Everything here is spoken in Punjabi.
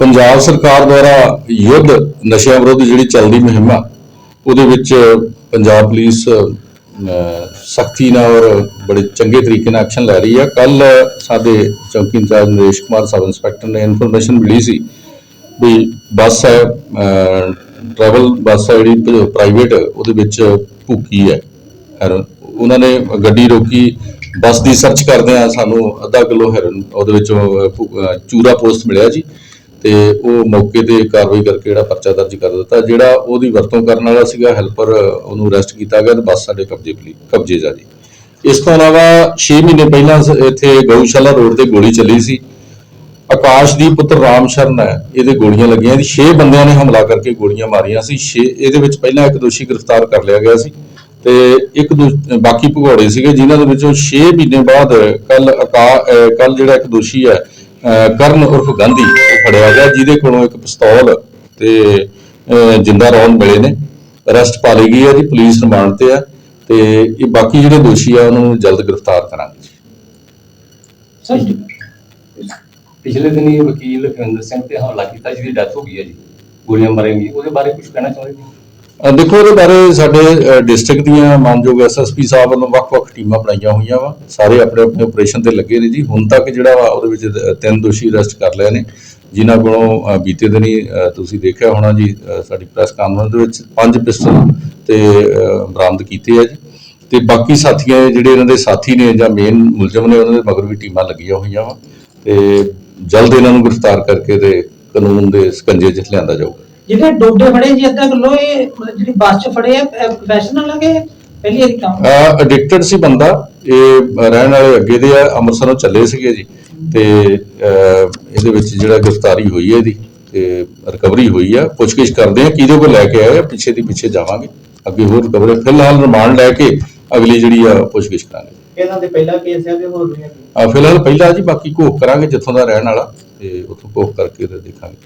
ਪੰਜਾਬ ਸਰਕਾਰ ਦੁਆਰਾ ਯੁੱਧ, ਨਸ਼ਿਆਂ ਵਿਰੁੱਧ ਜਿਹੜੀ ਚੱਲਦੀ ਮੁਹਿੰਮ ਆ, ਉਹਦੇ ਵਿੱਚ ਪੰਜਾਬ ਪੁਲਿਸ ਸਖਤੀ ਨਾਲ ਔਰ ਬੜੇ ਚੰਗੇ ਤਰੀਕੇ ਨਾਲ ਐਕਸ਼ਨ ਲੈ ਰਹੀ ਆ। ਕੱਲ ਸਾਡੇ ਚੌਕੀ incharge Naresh Kumar, sub inspector ਨੇ ਇਨਫੋਰਮੇਸ਼ਨ ਮਿਲੀ ਸੀ ਵੀ ਬੱਸ ਹੈ ਟਰੈਵਲ ਬੱਸ ਹੈ ਜਿਹੜੀ ਪ੍ਰਾਈਵੇਟ ਉਹਦੇ ਵਿੱਚ ਭੁੱਕੀ ਹੈ। ਉਹਨਾਂ ਨੇ ਗੱਡੀ ਰੋਕੀ, ਬੱਸ ਦੀ ਸਰਚ ਕਰਦੇ ਆ ਸਾਨੂੰ ਅੱਧਾ ਕਿਲੋ ਹੈਰੋਇਨ ਉਹਦੇ ਵਿੱਚੋਂ ਚੂਰਾ ਪੋਸਟ ਮਿਲਿਆ ਜੀ। ਤੇ ਉਹ ਮੌਕੇ ਤੇ ਕਾਰਵਾਈ ਕਰਕੇ ਜਿਹੜਾ ਪਰਚਾ ਦਰਜ ਕਰ ਦਿੱਤਾ, ਜਿਹੜਾ ਉਹਦੀ ਵਰਤੋਂ ਕਰਨ ਵਾਲਾ ਸੀਗਾ, ਹੈਲਪਰ ਉਹਨੂੰ ਅਰੈਸਟ ਕੀਤਾ ਗਿਆ ਤੇ ਬੱਸ ਸਾਡੇ ਕਬਜ਼ੇ ਪਲੀ ਕਬਜ਼ੇ ਜਾ ਜੀ ਇਸ ਤੋਂ ਇਲਾਵਾ 6 ਮਹੀਨੇ ਪਹਿਲਾਂ ਸ- ਇੱਥੇ ਗਊਸ਼ਾਲਾ ਰੋਡ ਤੇ ਗੋਲੀ ਚੱਲੀ ਸੀ। ਆਕਾਸ਼ਦੀਪ ਪੁੱਤਰ ਰਾਮ ਸ਼ਰਨ ਹੈ, ਇਹਦੇ ਗੋਲੀਆਂ ਲੱਗੀਆਂ ਸੀ। 6 ਬੰਦਿਆਂ ਨੇ ਹਮਲਾ ਕਰਕੇ ਗੋਲੀਆਂ ਮਾਰੀਆਂ ਸੀ। 6 ਇਹਦੇ ਵਿੱਚ ਪਹਿਲਾਂ ਇੱਕ ਦੋਸ਼ੀ ਗ੍ਰਿਫਤਾਰ ਕਰ ਲਿਆ ਗਿਆ ਸੀ ਤੇ ਇੱਕ ਦੋ- ਬਾਕੀ ਭਗੌੜੇ ਸੀਗੇ, ਜਿਨ੍ਹਾਂ ਦੇ ਵਿੱਚੋਂ 6 ਮਹੀਨੇ ਬਾਅਦ ਕੱਲ ਕੱਲ ਜਿਹੜਾ ਇੱਕ ਦੋਸ਼ੀ ਹੈ ਕਰਨ ਉਰਫ ਗਾਂਧੀ ਉਹ ਫੜਿਆ ਗਿਆ, ਜਿਹਦੇ ਕੋਲੋਂ ਇੱਕ ਪਿਸਤੌਲ ਤੇ ਜਿੰਦਾ ਰੌਂਦ ਮਿਲੇ ਨੇ। ਅਰੈਸਟ ਪਾ ਲਈ ਗਈ ਹੈ ਜੀ, ਪੁਲਿਸ ਰਿਮਾਂਡ ਤੇ ਹੈ ਤੇ ਇਹ ਬਾਕੀ ਜਿਹੜੇ ਦੋਸ਼ੀ ਆ, ਉਹਨੂੰ ਜਲਦ ਗ੍ਰਿਫਤਾਰ ਕਰਾਂਗੇ ਜੀ। ਸਰ ਪਿਛਲੇ ਦਿਨੀ ਵਕੀਲ ਖਿੰਦਰ ਸਿੰਘ ਤੇ ਹਮਲਾ ਕੀਤਾ, ਜਿਹਦੀ ਡੈਥ ਹੋ ਗਈ ਹੈ ਜੀ, ਗੋਲੀਆਂ ਮਾਰੇਂਗੀ ਉਹਦੇ ਬਾਰੇ ਕੁਝ ਕਹਿਣਾ ਚਾਹੁੰਦੇ ਜੀ ਦੇਖੋ ਇਹਦੇ ਬਾਰੇ ਸਾਡੇ ਡਿਸਟ੍ਰਿਕਟ ਦੀਆਂ ਮਾਨਯੋਗ ਐਸਐਸਪੀ ਸਾਹਿਬ ਵੱਲੋਂ ਵੱਖ-ਵੱਖ ਟੀਮਾਂ ਬਣਾਈਆਂ ਹੋਈਆਂ ਵਾ। ਸਾਰੇ ਆਪਣੇ ਆਪਣੇ ਆਪਰੇਸ਼ਨ ਤੇ ਲੱਗੇ ਨੇ ਜੀ। ਹੁਣ ਤੱਕ ਜਿਹੜਾ ਵਾ, ਉਹਦੇ ਵਿੱਚ ਤਿੰਨ ਦੋਸ਼ੀ ਅਰੈਸਟ ਕਰ ਲਏ ਨੇ। ਜਿਨ੍ਹਾਂ ਕੋਲੋਂ ਬੀਤੇ ਦਿਨੀ ਤੁਸੀਂ ਦੇਖਿਆ ਹੋਣਾ ਜੀ ਸਾਡੀ ਪ੍ਰੈਸ ਕਾਨਫਰੰਸ ਦੇ ਵਿੱਚ ਪੰਜ ਪਿਸਟਲ ਤੇ ਬਰਾਮਦ ਕੀਤੇ ਆ ਜੀ। ਤੇ ਬਾਕੀ ਸਾਥੀਆਂ, ਜਿਹੜੇ ਇਹਨਾਂ ਦੇ ਸਾਥੀ ਨੇ ਜਾਂ ਮੇਨ ਮੁਲਜ਼ਮ ਨੇ, ਉਹਨਾਂ ਦੇ ਮਗਰ ਵੀ ਟੀਮਾਂ ਲੱਗੀਆਂ ਹੋਈਆਂ ਵਾ। ਤੇ ਜਲਦ ਇਹਨਾਂ ਨੂੰ ਗ੍ਰਿਫਤਾਰ ਕਰਕੇ ਤੇ ਕਾਨੂੰਨ ਦੇ ਸਕੰਜੇ 'ਚ ਲਿਆਂਦਾ ਜਾਊਗਾ। ਜਿਹੜੇ ਡੋਡੇ ਫੜੇ ਜੀ ਅੱਧਾ ਕਿਲੋ ਇਹ ਮਤਲਬ ਜਿਹੜੀ ਬੱਸ ਚ ਫੜੇ ਆ ਪ੍ਰੋਫੈਸ਼ਨਲ ਲਗੇ ਪਹਿਲੀ ਵਾਰੀ ਕੰਮ ਐਡਿਕਟਡ ਸੀ ਬੰਦਾ ਇਹ ਰਹਿਣ ਵਾਲੇ ਅੱਗੇ ਦੇ ਆ ਅੰਮ੍ਰਿਤਸਰੋਂ ਚੱਲੇ ਸੀਗੇ ਜੀ। ਤੇ ਅਹ, ਇਹਦੇ ਵਿੱਚ ਜਿਹੜਾ ਗ੍ਰਿਫਤਾਰੀ ਹੋਈ ਹੈ ਇਹਦੀ ਤੇ ਰਿਕਵਰੀ ਹੋਈ ਆ। ਪੁੱਛਗਿੱਛ ਕਰਦੇ ਆ ਕਿਹਦੇ ਕੋਲ ਲੈ ਕੇ ਆਏ ਆ ਪਿੱਛੇ ਦੀ ਪਿੱਛੇ ਜਾਵਾਂਗੇ। ਅੱਗੇ ਹੋਰ ਰਿਕਵਰੀ ਫਿਲਹਾਲ ਰਿਮਾਂਡ ਲੈ ਕੇ ਅਗਲੀ ਜਿਹੜੀ ਆ ਪੁੱਛਗਿੱਛ ਕਰਾਂਗੇ। ਇਹਨਾਂ ਦੇ ਪਹਿਲਾ ਕੇਸ ਹੈ ਕਿ ਹੋਰ ਵੀ ਹੈ ਆ ਫਿਲਹਾਲ ਪਹਿਲਾਂ ਜੀ ਬਾਕੀ ਘੋਖ ਕਰਾਂਗੇ ਜਿੱਥੋਂ ਦਾ ਰਹਿਣ ਵਾਲਾ ਤੇ ਉੱਥੋਂ ਘੋਖ ਕਰਕੇ ਤੇ ਦੇਖਾਂਗੇ।